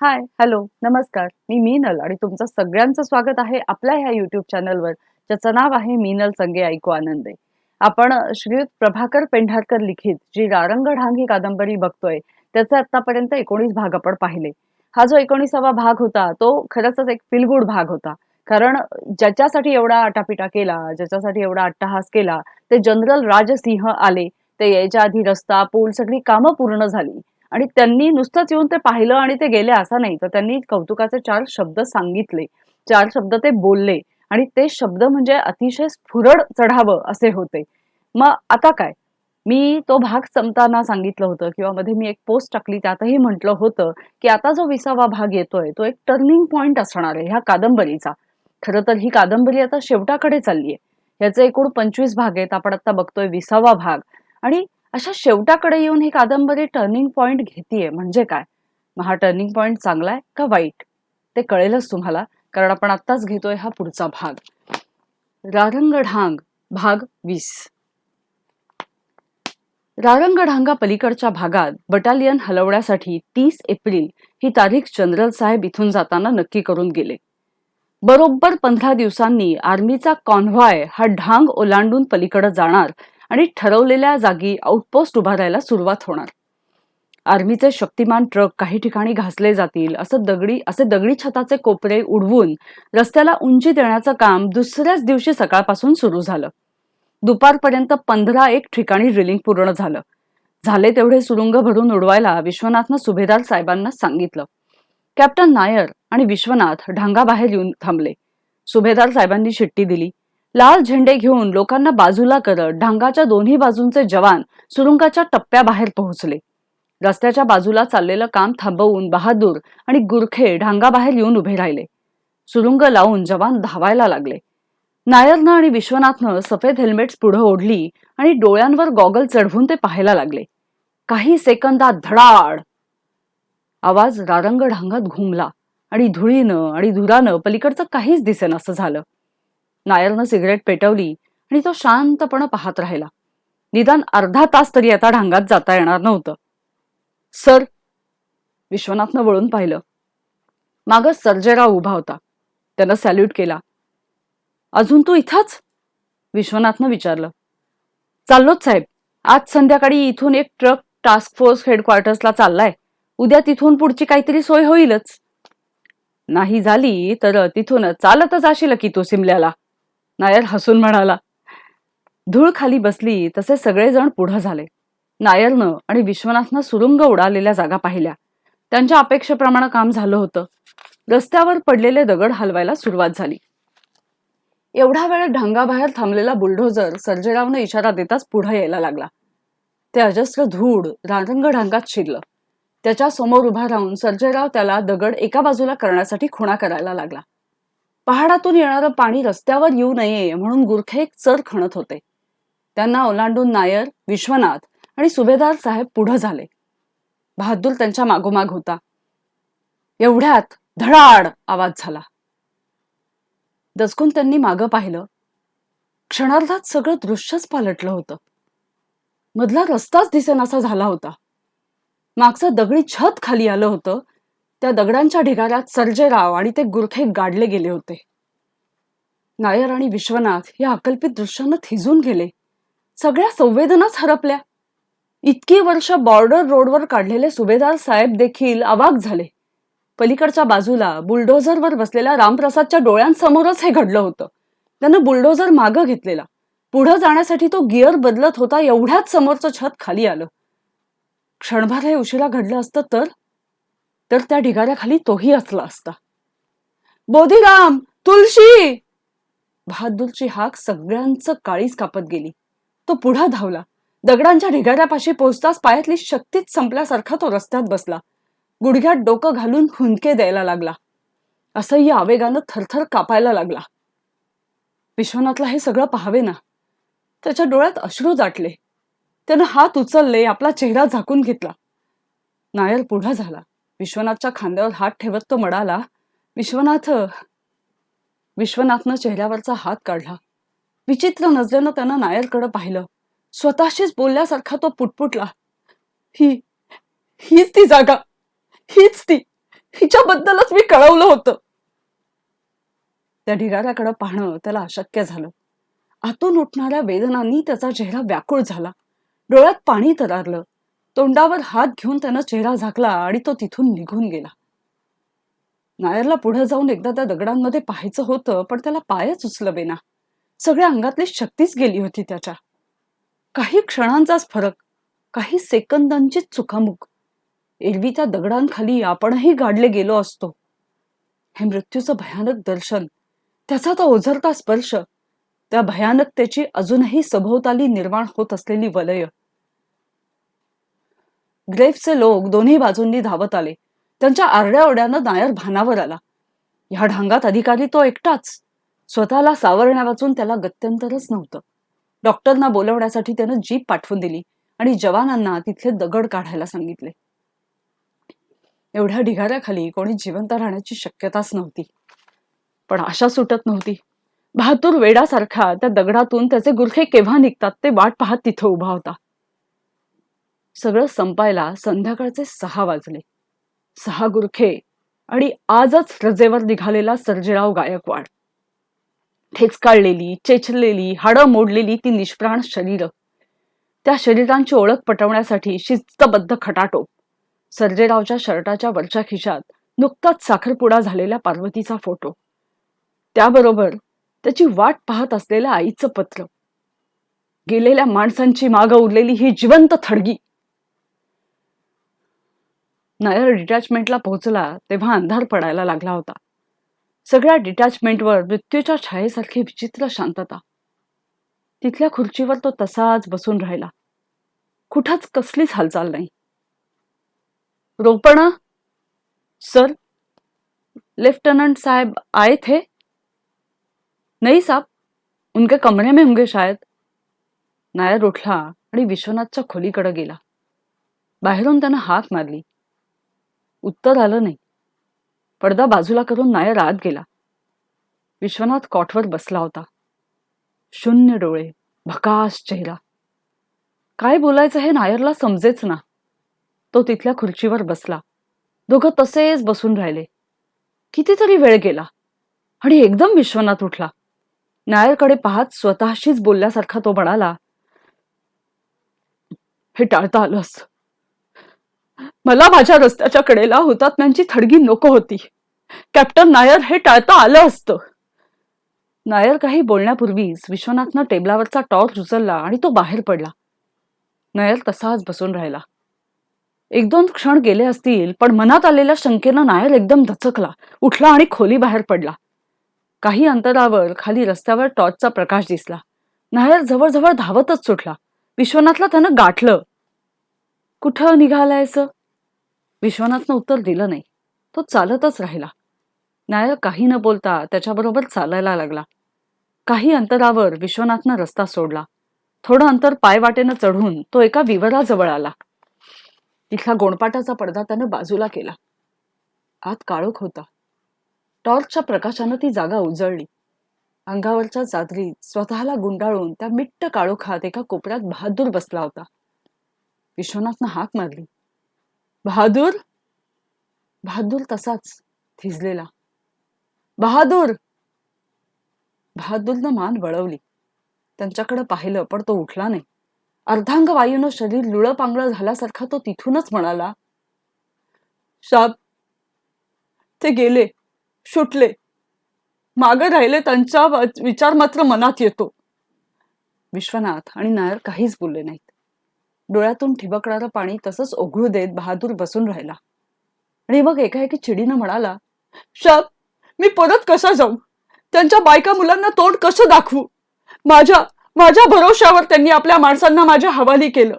Hi hello नमस्कार. मी मीनल आणि तुमचं सगळ्यांचं स्वागत आहे आपल्या ह्या युट्यूब चॅनलवर ज्याचं नाव आहे मीनल संगे ऐकू आनंदे. आपण श्रीयुत प्रभाकर पेंढारकर लिखित जी रारंग ढांग ही कादंबरी बघतोय त्याचे आतापर्यंत एकोणीस भाग आपण पाहिले. हा जो एकोणीसावा भाग होता तो खरंच एक फिलगुड भाग होता. कारण ज्याच्यासाठी एवढा आटापिटा केला ज्याच्यासाठी एवढा अट्टहास केला ते जनरल राजसिंह आले. ते यायच्या आधी रस्ता पूल सगळी कामं पूर्ण झाली. आणि त्यांनी नुसतंच येऊन ते पाहिलं आणि ते गेले असं नाही. तर त्यांनी कौतुकाचे चार शब्द सांगितले. चार शब्द ते बोलले आणि ते शब्द म्हणजे अतिशय स्फुरड चढावं असे होते. मग आता काय? मी तो भाग संपताना सांगितलं होतं किंवा मध्ये मी एक पोस्ट टाकली त्यातही म्हटलं होतं की आता जो विसावा भाग येतोय तो एक टर्निंग पॉइंट असणार आहे ह्या कादंबरीचा. खरं तर ही कादंबरी आता शेवटाकडे चालली आहे ह्याचे एकूण पंचवीस भाग आहेत. आपण आता बघतोय विसावा भाग. आणि अशा शेवटाकडे येऊन ही कादंबरी टर्निंग पॉइंट घेतीये. म्हणजे काय? मग हा टर्निंग पॉइंट चांगला आहे का वाईट? ते कळेलच तुम्हाला कारण आपण आत्ताच घेतोय हा पुढचा भाग. रारंगढांग भाग वीस. रारंगढांगा पलीकडच्या भागात बटालियन हलवण्यासाठी तीस एप्रिल ही तारीख जनरल साहेब इथून जाताना नक्की करून गेले. बरोबर पंधरा दिवसांनी आर्मीचा कॉन्व्हॉय हा ढांग ओलांडून पलीकडे जाणार आणि ठरवलेल्या जागी आउटपोस्ट उभारायला सुरुवात होणार. आर्मीचे शक्तिमान ट्रक काही ठिकाणी घासले जातील असं दगडी असे दगडी छताचे कोपरे उडवून रस्त्याला उंची देण्याचं काम दुसऱ्याच दिवशी सकाळपासून सुरू झालं. दुपारपर्यंत पंधरा एक ठिकाणी ड्रिलिंग पूर्ण झालं. झाले तेवढे सुरुंग भरून उडवायला विश्वनाथनं सुभेदार साहेबांना सांगितलं. कॅप्टन नायर आणि विश्वनाथ ढांगाबाहेर येऊन थांबले. सुभेदार साहेबांनी शिट्टी दिली. लाल झेंडे घेऊन लोकांना बाजूला करत ढांगाच्या दोन्ही बाजूंचे जवान सुरुंगाच्या टप्प्याबाहेर पोहोचले. रस्त्याच्या बाजूला चाललेलं काम थांबवून बहादूर आणि गुरखे ढांगाबाहेर येऊन उभे राहिले. सुरुंग लावून जवान धावायला लागले. नायरनं आणि विश्वनाथनं सफेद हेल्मेट्स पुढे ओढली आणि डोळ्यांवर गॉगल चढवून ते पाहायला लागले. काही सेकंदात धडाड! आवाज रारंग ढांगात घुमला आणि धुळीनं आणि धुरानं पलीकडचं काहीच दिसेन असं झालं. नायरनं सिगरेट पेटवली आणि तो शांतपणे पाहत राहिला. निदान अर्धा तास तरी आता ढांगात जाता येणार नव्हतं. सर विश्वनाथनं वळून पाहिलं. माग सर्जेराव उभा होता. त्यानं सॅल्यूट केला. अजून तू इथंच? विश्वनाथनं विचारलं. चाललोच साहेब. आज संध्याकाळी इथून एक ट्रक टास्क फोर्स हेडक्वार्टर्सला चाललाय. उद्या तिथून पुढची काहीतरी सोय होईलच. नाही झाली तर तिथून चालतच असेल की तू सिमल्याला? नायर हसून म्हणाला धूळ खाली बसली तसे सगळेजण पुढं झाले. नायरनं आणि विश्वनाथनं सुरुंग उडालेल्या जागा पाहिल्या. त्यांच्या अपेक्षेप्रमाणे काम झालं होतं. रस्त्यावर पडलेले दगड हलवायला सुरुवात झाली. एवढा वेळ ढंगाबाहेर थांबलेला बुलडोझर सर्जेरावनं इशारा देताच पुढे यायला लागला. ते अजस्र धूळ रांगंग ढांगात शिरलं. त्याच्यासमोर उभा राहून सर्जेराव त्याला दगड एका बाजूला करण्यासाठी खुणा करायला लागला. पहाडातून येणारं पाणी रस्त्यावर येऊ नये म्हणून गुरखे एक चर खणत होते. त्यांना ओलांडून नायर विश्वनाथ आणि सुभेदार साहेब पुढे झाले. बहादूर त्यांच्या मागोमाग होता. एवढ्यात धडाड! आवाज झाला. दचकून त्यांनी मागं पाहिलं. क्षणार्धात सगळं दृश्यच पालटलं होतं. मधला रस्ताच दिसेनासा झाला होता. मागचं दगडी छत खाली आलं होतं. त्या दगडांच्या ढिगाऱ्यात सर्जेराव आणि ते गुरखे गाडले गेले होते. नायर आणि विश्वनाथ या अकल्पित दृश्यानं थिजून गेले. सगळ्या संवेदनाच हरपल्या. इतकी वर्ष बॉर्डर रोडवर काढलेले सुभेदार साहेब देखील अवाक झाले. पलीकडच्या बाजूला बुलडोझरवर बसलेल्या रामप्रसादच्या डोळ्यांसमोरच हे घडलं होतं. त्यानं बुलडोझर मागं घेतलेला. पुढं जाण्यासाठी तो गिअर बदलत होता एवढ्याच समोरचं छत खाली आलं. क्षणभर हे उशिरा घडलं असतं तर? तर त्या ढिगाऱ्याखाली तोही असला असता. बोधीराम तुलशी बहादूरची हाक सगळ्यांचं काळीच कापत गेली. तो पुढा धावला. दगडांच्या ढिगाऱ्यापाशी पोचताच पायातली शक्तीच संपल्यासारखा तो रस्त्यात बसला. गुडघ्यात डोकं घालून हुंदके द्यायला लागला. असह्य आवेगानं थरथर कापायला लागला. विश्वनाथला हे सगळं पाहावे ना त्याच्या डोळ्यात अश्रू दाटले त्यानं हात उचलले आपला चेहरा झाकून घेतला. नायर पुढा झाला. विश्वनाथच्या खांद्यावर हात ठेवत तो म्हणाला विश्वनाथ विश्वनाथनं चेहऱ्यावरचा हात काढला. विचित्र नजरेनं त्यानं नायरकडे पाहिलं. स्वतःशीच बोलल्यासारखा तो पुटपुटला. ही हीच ती जागा. हीच ती. हिच्याबद्दलच मी कळवलं होतं. त्या ढिगाऱ्याकडे पाहणं त्याला अशक्य झालं. आतून उठणाऱ्या वेदनांनी त्याचा चेहरा व्याकुळ झाला. डोळ्यात पाणी तरारलं तोंडावर हात घेऊन त्यानं चेहरा झाकला आणि तो तिथून निघून गेला. नायरला पुढे जाऊन एकदा त्या दगडांमध्ये पाहायचं होतं पण त्याला पायच उचलवेना सगळ्या अंगातली शक्तीच गेली होती त्याच्या. काही क्षणांचाच फरक काही सेकंदांचीच चुकामुक. एरवी त्या दगडांखाली आपणही गाडले गेलो असतो. हे मृत्यूचं भयानक दर्शन त्याचा तो ओझरता स्पर्श त्या भयानकतेची अजूनही सभोवताली निर्माण होत असलेली वलय. ग्रेफचे लोक दोन्ही बाजूंनी धावत आले. त्यांच्या आरड्याओरड्यानं नायर भानावर आला. ह्या ढांगात अधिकारी तो एकटाच. स्वतःला सावरण्या वाचून त्याला गत्यंतरच नव्हतं. डॉक्टरना बोलवण्यासाठी त्यानं जीप पाठवून दिली आणि जवानांना तिथले दगड काढायला सांगितले. एवढ्या ढिगाऱ्याखाली कोणी जिवंत राहण्याची शक्यताच नव्हती. पण आशा सुटत नव्हती. बहादूर वेडासारखा त्या दगडातून त्याचे गुरखे केव्हा निघतात ते वाट पाहत तिथं उभा होता. सगळं संपायला संध्याकाळचे सहा वाजले. सहा गुरखे आणि आजच रजेवर निघालेला सर्जेराव गायकवाड. ठेचकाळलेली चेचलेली हाडं मोडलेली ती निष्प्राण शरीर. त्या शरीरांची ओळख पटवण्यासाठी शिस्तबद्ध खटाटोप सर्जेरावच्या शर्टाच्या वरच्या खिशात नुकताच साखरपुडा झालेल्या पार्वतीचा फोटो. त्याबरोबर त्याची वाट पाहत असलेल्या आईचं पत्र. गेलेल्या माणसांची माग उरलेली ही जिवंत थडगी. नायर डिटॅचमेंटला पोहोचला तेव्हा अंधार पडायला लागला होता. सगळ्या डिटॅचमेंटवर मृत्यूच्या छायेसारखी विचित्र शांतता. तिथल्या खुर्चीवर तो तसाच बसून राहिला. कुठंच कसलीच हालचाल नाही. रोपण? सर लेफ्टनंट साहब आए थे नहीं साहब उनके कमरे में होंगे शायद. नायर उठला आणि विश्वनाथच्या खोलीकडे गेला. बाहेरून त्यानं हाक मारली. उत्तर आलं नाही. पडदा बाजूला करून नायर आत गेला. विश्वनाथ कॉटवर बसला होता. शून्य डोळे भकास चेहरा. काय बोलायचं हे नायरला समजेच ना. तो तिथल्या खुर्चीवर बसला. दोघं तसेच बसून राहिले. कितीतरी वेळ गेला आणि एकदम विश्वनाथ उठला. नायरकडे पाहत स्वतःशीच बोलल्यासारखा तो म्हणाला हे टाळता आलं असतं मला माझ्या रस्त्याच्या कडेला हुतात्म्यांची थडगी नको होती. कॅप्टन नायर हे टाळता आलं असतं. नायर काही बोलण्यापूर्वीच विश्वनाथनं टेबलावरचा टॉर्च उचलला आणि तो बाहेर पडला. नायर तसाच बसून राहिला. एक दोन क्षण गेले असतील पण मनात आलेल्या शंकेनं नायर एकदम धचकला उठला आणि खोली बाहेर पडला. काही अंतरावर खाली रस्त्यावर टॉर्चचा प्रकाश दिसला. नायर जवळजवळ धावतच सुटला. विश्वनाथला त्यानं गाठलं. कुठं निघालायचं? विश्वनाथनं उत्तर दिलं नाही. तो चालतच राहिला. नायर काही न बोलता त्याच्याबरोबर चालायला लागला. काही अंतरावर विश्वनाथनं रस्ता सोडला. थोडं अंतर पायवाटेनं चढून तो एका विवराजवळ आला. तिथला गोणपाटाचा पडदा त्यानं बाजूला केला. आत काळोख होता. टॉर्चच्या प्रकाशानं ती जागा उजळली. अंगावरच्या चादरीत स्वतःला गुंडाळून त्या मिट्ट काळोखात एका कोपऱ्यात बहादूर बसला होता. विश्वनाथनं हाक मारली. बहादूर? बहादूर तसाच थिजलेला. बहादूर! बहादूरनं मान वळवली त्यांच्याकडे पाहिलं पण तो उठला नाही. अर्धांग वायूनं शरीर लुळपांगळं झाल्यासारखा तो तिथूनच म्हणाला शाप ते गेले सुटले. मागे राहिले त्यांचा विचार मात्र मनात येतो. विश्वनाथ आणि नायर काहीच बोलले नाहीत. डोळ्यातून ठिबकणारं पाणी तसंच ओघळू देत बहादूर बसून राहिला. आणि मग एकाएकी चिडीनं म्हणाला शाप मी परत कसा जाऊ? त्यांच्या बायका मुलांना तोंड कसं दाखवू? माझ्या माझ्या भरोश्यावर त्यांनी आपल्या माणसांना माझ्या हवाली केलं.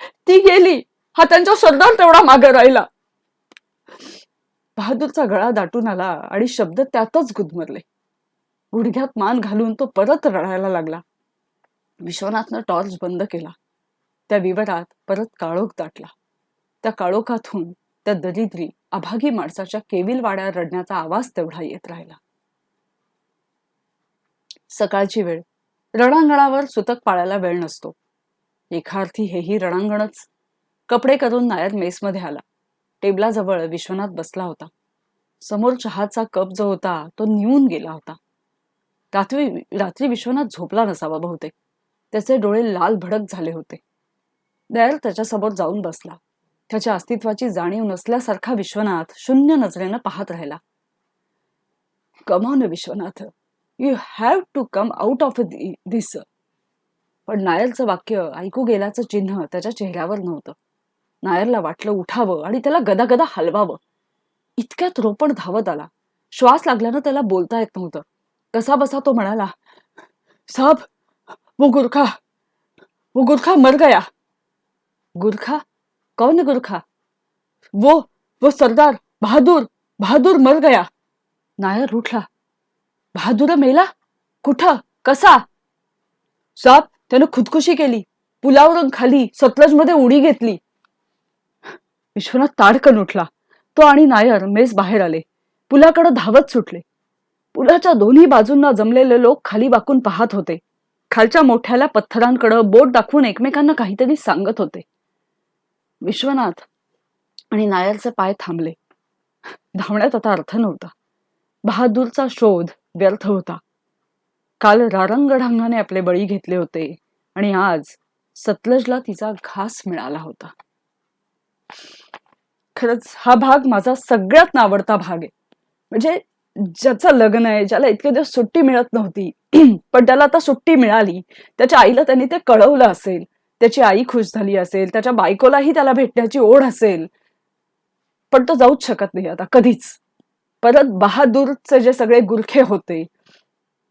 ती गेली हा त्यांचा सरदार तेवढा मागे राहिला. बहादूरचा गळा दाटून आला आणि शब्द त्यातच गुदमरले. गुडघ्यात मान घालून तो परत रडायला लागला. विश्वनाथनं टॉर्च बंद केला. त्या विवरात परत काळोख दाटला. त्या काळोखातून त्या दरिद्री अभागी माणसाच्या केविल वाड्या रडण्याचा आवाज तेवढा येत राहिला. सकाळची वेळ. रणांगणावर सुतक पाळायला वेळ नसतो. एकार्थी हेही रणांगणच. कपडे करून नायर मेसमध्ये आला. टेबलाजवळ विश्वनाथ बसला होता. समोर चहाचा कप जो होता तो निवून गेला होता. रात्री रात्री विश्वनाथ झोपला नसावा बहुतेक. त्याचे डोळे लाल भडक झाले होते. दयाल त्याच्यासमोर जाऊन बसला. त्याच्या अस्तित्वाची जाणीव नसल्यासारखा विश्वनाथ शून्य नजरेनं पाहत राहिला. Come on Vishwanath. You have to come out of this पण नायरचं वाक्य ऐकू गेल्याचं चिन्ह त्याच्या चेहऱ्यावर नव्हतं. नायरला वाटलं उठावं आणि त्याला गदागदा हलवावं. इतक्यात रोपण धावत आला. श्वास लागल्यानं त्याला बोलता येत नव्हतं. कसा बसा तो म्हणाला साब वो गुरखा वो गुरखा मर गया. गुरखा? कौन गुरखा? वो वो सरदार बहादूर बहादूर मर गया। नायर उठला बहादूर मेला? कुठं? कसा? साप त्यानं खुदकुशी केली. पुलावरून खाली सतलजमध्ये उडी घेतली. विश्वनाथ ताडकन उठला. तो आणि नायर मेस बाहेर आले. पुलाकडे धावत सुटले. पुलाच्या दोन्ही बाजूंना जमलेले लोक खाली वाकून पाहत होते. खालच्या मोठ्याला पत्थरांकडे बोट दाखवून एकमेकांना काहीतरी सांगत होते. विश्वनाथ आणि नायरचे पाय थांबले. धावण्यात आता अर्थ नव्हता. बहादूरचा शोध व्यर्थ होता. काल रारंगढांगाने आपले बळी घेतले होते आणि आज सतलजला तिचा घास मिळाला होता. खरंच हा भाग माझा सगळ्यात नावडता भाग आहे. म्हणजे ज्याचं लग्न आहे ज्याला इतके दिवस सुट्टी मिळत नव्हती पण त्याला आता सुट्टी मिळाली त्याच्या आईला त्यांनी ते कळवलं असेल त्याची आई खुश झाली असेल त्याच्या बायकोलाही त्याला भेटण्याची ओढ असेल पण तो जाऊच शकत नाही आता कधीच. परत बहादूरचे जे सगळे गुरखे होते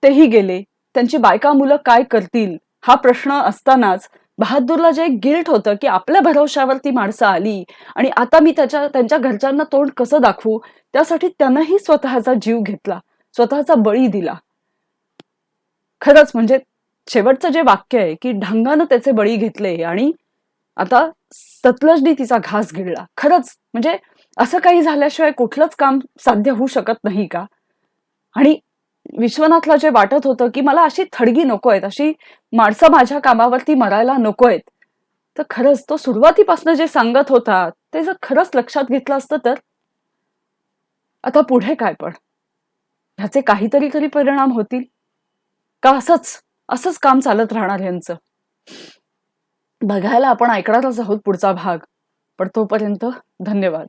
तेही गेले. त्यांची बायका मुलं काय करतील? हा प्रश्न असतानाच बहादूरला जे गिल्ट होतं की आपल्या भरवशावर ती माणसं आली आणि आता मी त्याच्या त्यांच्या घरच्यांना तोंड कसं दाखवू? त्यासाठी त्यांनाही स्वतःचा जीव घेतला स्वतःचा बळी दिला. खरंच म्हणजे शेवटचं जे वाक्य आहे की ढंगानं त्याचे बळी घेतले आणि आता सतलजनी तिचा घास गिळला. खरंच म्हणजे असं काही झाल्याशिवाय कुठलंच काम साध्य होऊ शकत नाही का? आणि विश्वनाथला जे वाटत होतं की मला अशी थडगी नको आहेत अशी माणसं माझ्या कामावरती मरायला नको आहेत तर खरंच तो सुरुवातीपासून जे सांगत होता ते जर खरंच लक्षात घेतलं असतं तर? आता पुढे काय पण? ह्याचे काहीतरी तरी परिणाम होतील? का असंच? असंच काम चालत राहणार यांचं बघायला आपण ऐकणारच आहोत पुढचा भाग. पण तोपर्यंत धन्यवाद.